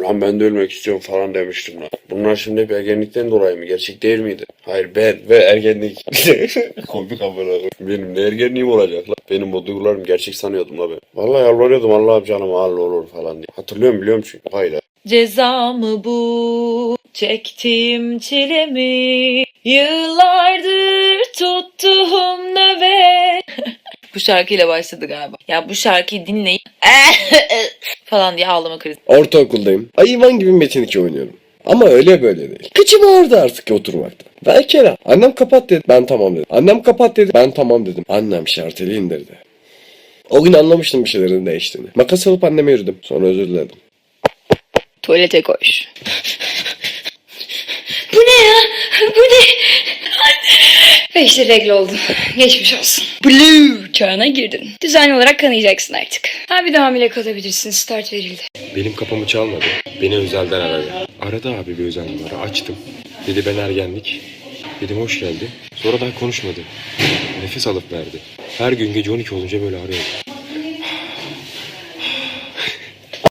Lan ben de ölmek istiyorum falan demiştim lan. Bunlar şimdi hep ergenlikten dolayı mı? Gerçek değil miydi? Hayır ben ve ergenlik. Komik amına. Benim ne ergenliğim olacak lan? Benim o duygularım gerçek sanıyordum la ben. Vallahi yalvarıyordum Allah'ım canım al olur falan diye. Hatırlıyorum biliyorum çünkü. Hayır. Cezamı bu çektiğim çilemi yıllardır tuttuğum nöbet. Bu şarkıyla başladı galiba. Ya bu şarkıyı dinleyip falan diye ağlama krizi. Ortaokuldayım. Hayvan gibi Metin 2 oynuyorum. Ama öyle böyle değil. Kıçım ağrıdı artık oturmakta. Ver Kerem. Annem kapat dedi. Ben tamam dedim. Annem kapat dedi. Ben tamam dedim. Annem şarteli indirdi. O gün anlamıştım bir şeylerin değiştiğini. Makas alıp anneme yürüdüm. Sonra özür diledim. Tuvalete koş. 5 lirayla oldun. Geçmiş olsun. Blue çağına girdin. Düzenli olarak kanayacaksın artık. Ha bir de hamile kalabilirsin. Start verildi. Benim kapımı çalmadı. Beni özelden aradı. Aradı abi bir özel numara. Açtım. Dedi ben ergenlik. Dedim hoş geldi. Sonra daha konuşmadı. Nefes alıp verdi. Her gün gece 12 olunca böyle arıyordu.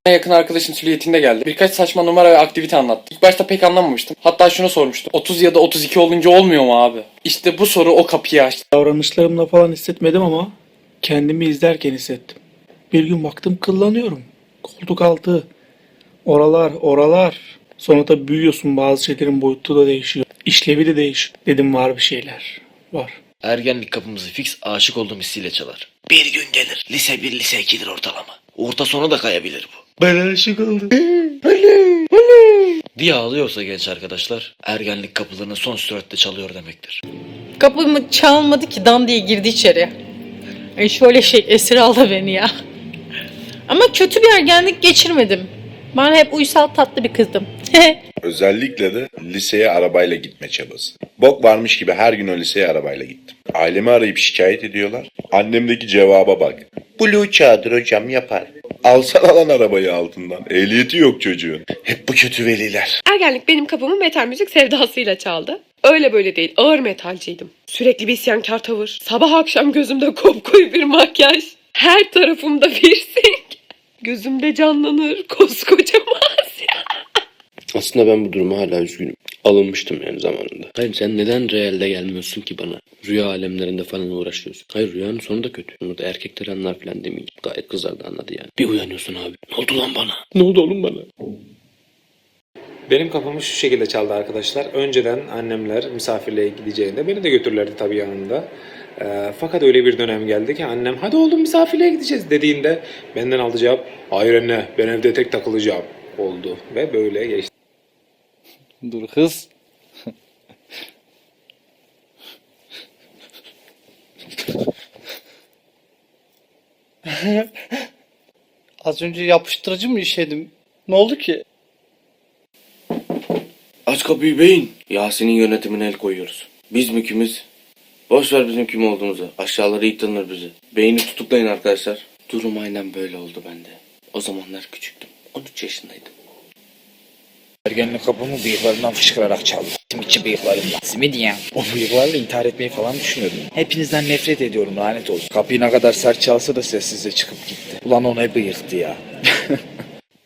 Yakın arkadaşım Süliyet'inde geldi. Birkaç saçma numara ve aktivite anlattı. İlk başta pek anlamamıştım. Hatta şunu sormuştum. 30 ya da 32 olunca olmuyor mu abi? İşte bu soru o kapıyı açtı. Davranışlarımla falan hissetmedim ama kendimi izlerken hissettim. Bir gün baktım kıllanıyorum. Koltuk altı. Oralar, oralar. Sonra tabii büyüyorsun bazı şeylerin boyutu da değişiyor. İşlevi de değişiyor. Dedim var bir şeyler. Var. Ergenlik kapımızı fix aşık olduğum hissiyle çalar. Bir gün gelir. Lise 1, lise 2'dir ortalama. Orta sonu da kayabilir bu. Ben aşık oldum. diye ağlıyorsa genç arkadaşlar ergenlik kapılarını son süratle çalıyor demektir. Kapımı çalmadı ki dam diye girdi içeri. Ay şöyle şey esir aldı beni ya. Ama kötü bir ergenlik geçirmedim. Ben hep uysal tatlı bir kızdım. Özellikle de liseye arabayla gitme çabası. Bok varmış gibi her gün o liseye arabayla gittim. Ailemi arayıp şikayet ediyorlar. Annemdeki cevaba bak. Blue çağdır hocam yapar. Alsana lan arabayı altından. Ehliyeti yok çocuğun. Hep bu kötü veliler. Ergenlik benim kapımı metal müzik sevdasıyla çaldı. Öyle böyle değil, ağır metalciydim. Sürekli bir isyankar tavır, sabah akşam gözümde kopkoyu bir makyaj, her tarafımda piercing. Gözümde canlanır koskoca Asya. Aslında ben bu duruma hala üzgünüm. Alınmıştım yani zamanında. Hayır sen neden realde gelmiyorsun ki bana? Rüya alemlerinde falan uğraşıyorsun. Hayır rüyanın sonu da kötü. Burada erkekler anlar falan demeyeceğim. Gayet kızlar da anladı yani. Bir uyanıyorsun abi. Ne oldu lan bana? Ne oldu oğlum bana? Benim kapımı şu şekilde çaldı arkadaşlar. Önceden annemler misafirliğe gideceğinde beni de götürürlerdi tabii yanında. Ee, fakat öyle bir dönem geldi ki annem hadi oğlum misafirliğe gideceğiz dediğinde benden aldı cevap hayır anne ben evde tek takılacağım oldu ve böyle geçti. Dur kız. Az önce yapıştırıcı mı işedim? Ne oldu ki? Aç kapıyı beyin. Yasin'in yönetimine el koyuyoruz. Biz mi kimiz? Boş ver bizim kim olduğumuzu. Aşağıları iyi tanır bizi. Beyni tutuklayın arkadaşlar. Durum aynen böyle oldu bende. O zamanlar küçüktüm. 13 yaşındaydım. Ergenlik kapımı bıyıklarımdan fışkırarak çaldı. Simitçi bıyıklarımla. Simit ya. O bıyıklarla intihar etmeyi falan düşünüyordum. Hepinizden nefret ediyorum lanet olsun. Kapıyı ne kadar sert çalsa da sessizce çıkıp gitti. Ulan o ne bıyıktı ya.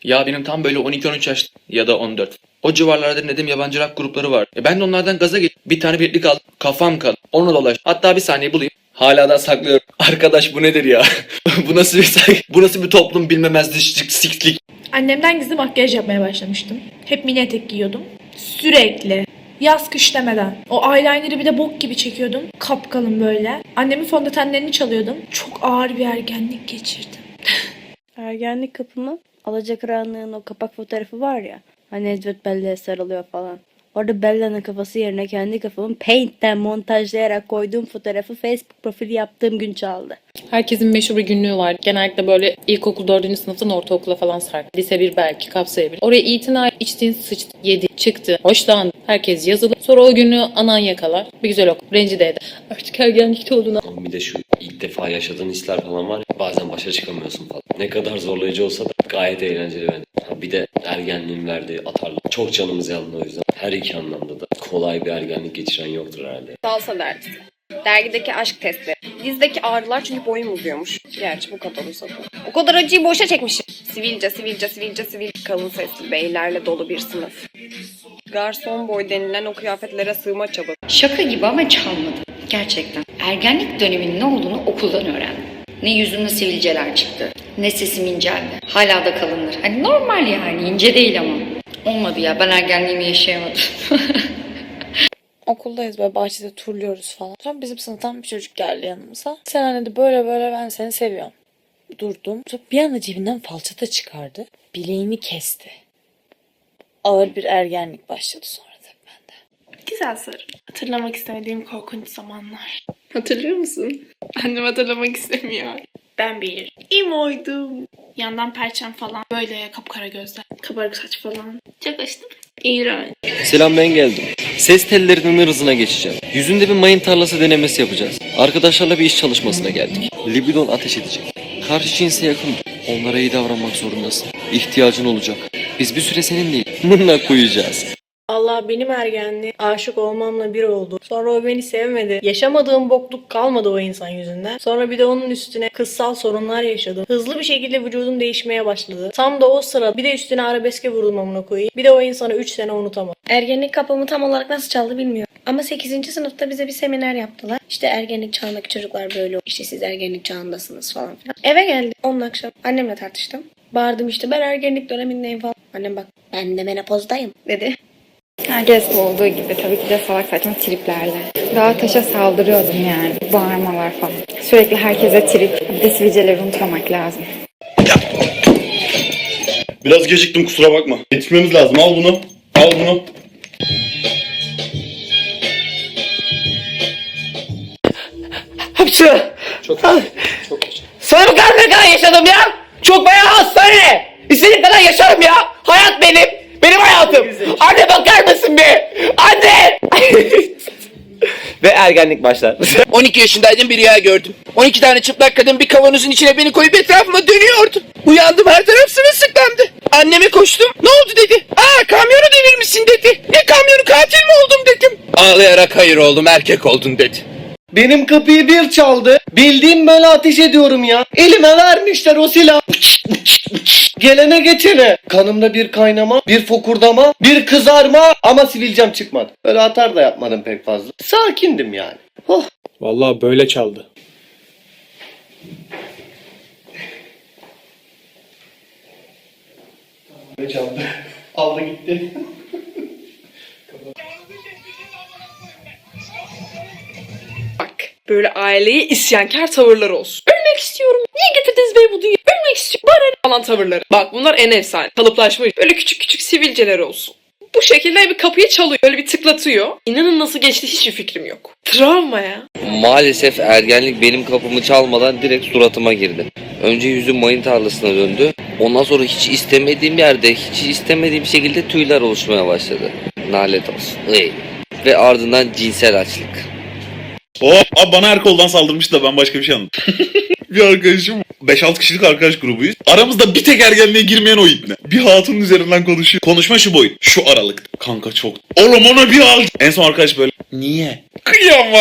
Ya benim tam böyle 12-13 yaş ya da 14. O civarlarda dinlediğim yabancı rock grupları var. E ben de onlardan gaza gelip bir tane birlik aldım. Kafam kaldı. Onu dolaş. Hatta bir saniye bulayım. Hala da saklıyorum. Arkadaş bu nedir ya? bu nasıl bir bu nasıl bir toplum bilmemezlik siklik. Annemden gizli makyaj yapmaya başlamıştım. Hep mini etek giyiyordum. Sürekli. Yaz kış demeden. O eyeliner'ı bir de bok gibi çekiyordum. Kapkalın böyle. Annemin fondötenlerini çalıyordum. Çok ağır bir ergenlik geçirdim. Ergenlik kapımı Alacakaranlığın o kapak fotoğrafı var ya. Hani Necdet Belle'ye sarılıyor falan. Orada Bella'nın kafası yerine kendi kafamı Paint'ten montajlayarak koyduğum fotoğrafı Facebook profili yaptığım gün çaldı. Herkesin meşhur bir günlüğü var. Genellikle böyle ilkokul 4. sınıftan ortaokula falan sarkı. Lise 1 belki kapsayabilir. Oraya itina içtiğin sıçtı, yedi, çıktı, hoşlandı. Herkes yazılı. Sonra o günü anan yakalar. Bir güzel oku. Rencide eder. Artık ergenlikte olduğunu Bir de şu ilk defa yaşadığın hisler falan var ya bazen başa çıkamıyorsun falan. Ne kadar zorlayıcı olsa da gayet eğlenceli. Ha Bir de ergenliğin verdiği atarlı. Çok canımız yandı o yüzden. Her iki anlamda da kolay bir ergenlik geçiren yoktur herhalde. Salsa dergisi. Dergideki aşk testleri. Dizdeki ağrılar çünkü boyum uzuyormuş. Gerçi bu kadar uzadı. O kadar acıyı boşa çekmişim. Sivilce, sivilce, sivilce, sivilce. Kalın sesli beylerle dolu bir sınıf. Garson boy denilen o kıyafetlere sığma çabası. Şaka gibi ama çalmadı. Gerçekten. Ergenlik döneminin ne olduğunu okuldan öğrendim. Ne yüzümde sivilceler çıktı, ne sesim inceldi. Hala da kalındır. Hani normal yani, ince değil ama. Olmadı ya, ben ergenliğimi yaşayamadım. Okuldayız böyle bahçede turluyoruz falan. Sonra bizim sınıftan bir çocuk geldi yanımıza. Sen hani de böyle böyle ben seni seviyorum. Durdum. Sonra bir anda cebinden falçata çıkardı. Bileğimi kesti. Ağır bir ergenlik başladı sonra tabii bende. Güzel soru. Hatırlamak istemediğim korkunç zamanlar. Hatırlıyor musun? Annem hatırlamak istemiyor. Ben bir imoydum. Yandan perçem falan. Böyle kapkara gözler. Kabarık saç falan. Çok açtım. İğrenç. Selam ben geldim. Ses tellerinin hızına geçeceğim. Yüzünde bir mayın tarlası denemesi yapacağız. Arkadaşlarla bir iş çalışmasına geldik. Libidon ateş edecek. Karşı cinse yakın. Onlara iyi davranmak zorundasın. İhtiyacın olacak. Biz bir süre senin değil. Mırnak koyacağız. Allah benim ergenliği aşık olmamla bir oldu. Sonra o beni sevmedi. Yaşamadığım bokluk kalmadı o insan yüzünden. Sonra bir de onun üstüne kızsal sorunlar yaşadım. Hızlı bir şekilde vücudum değişmeye başladı. Tam da o sıra bir de üstüne arabeske vurdum amına koyayım. Bir de o insanı 3 sene unutamam. Ergenlik kapımı tam olarak nasıl çaldı bilmiyorum. Ama 8. sınıfta bize bir seminer yaptılar. İşte ergenlik çağındaki çocuklar böyle. İşte siz ergenlik çağındasınız falan filan. Eve geldim. Onun akşam annemle tartıştım. Bağırdım işte ben ergenlik dönemindeyim falan. Annem bak ben de menopozdayım dedi. Herkes olduğu gibi tabii ki de salak saçma triplerle. Daha taşa saldırıyordum yani. Bağırmalar falan. Sürekli herkese trip. Bir de sivilceleri unutmamak lazım. Biraz geciktim kusura bakma. Yetişmemiz lazım al bunu. Al bunu. Hapşırı. Çok çok. Sana bu kadar ne kadar yaşadım ya? Çok bayağı hastane. İstediğim kadar yaşarım ya. Hayat benim. Hayatım. Anne bakar mısın be? Anne. Ve ergenlik başlar. 12 yaşındaydım bir rüya gördüm. 12 tane çıplak kadın bir kavanozun içine beni koyup etrafıma dönüyordu. Uyandım her taraf sırılsıklamdı. Anneme koştum. Ne oldu dedi. Aa kamyonu devirmişsin dedi. Ne kamyonu katil mi oldum dedim. Ağlayarak hayır oldum erkek oldun dedi. Benim kapıyı bir çaldı. Bildiğim böyle ateş ediyorum ya. Elime vermişler o silah. Gelene geçene. Kanımda bir kaynama, bir fokurdama, bir kızarma ama sivilcem çıkmadı. Böyle atar da yapmadım pek fazla. Sakindim yani. Oh. Vallahi böyle çaldı. Çaldı. Aldı gitti. Böyle aileye isyankar tavırlar olsun. Ölmek istiyorum. Niye getirdiniz beni bu dünyaya? Ölmek istiyorum. Bana falan tavırları. Bak bunlar en efsane. Kalıplaşmış. Böyle küçük küçük sivilceler olsun. Bu şekilde bir kapıyı çalıyor. Böyle bir tıklatıyor. İnanın nasıl geçti hiçbir fikrim yok. Travma ya. Maalesef ergenlik benim kapımı çalmadan direkt suratıma girdi. Önce yüzüm mayın tarlasına döndü. Ondan sonra hiç istemediğim yerde, hiç istemediğim şekilde tüyler oluşmaya başladı. Nalet olsun. Ve ardından cinsel açlık. O abi bana her koldan saldırmış da ben başka bir şey anladım. bir arkadaşım 5-6 kişilik arkadaş grubuyuz. Aramızda bir tek ergenliğe girmeyen o ibne. Bir hatunun üzerinden konuşuyor. Konuşma şu boyut. Şu aralık. Kanka çok. Oğlum onu bir al. En son arkadaş böyle. Niye? Kıyama.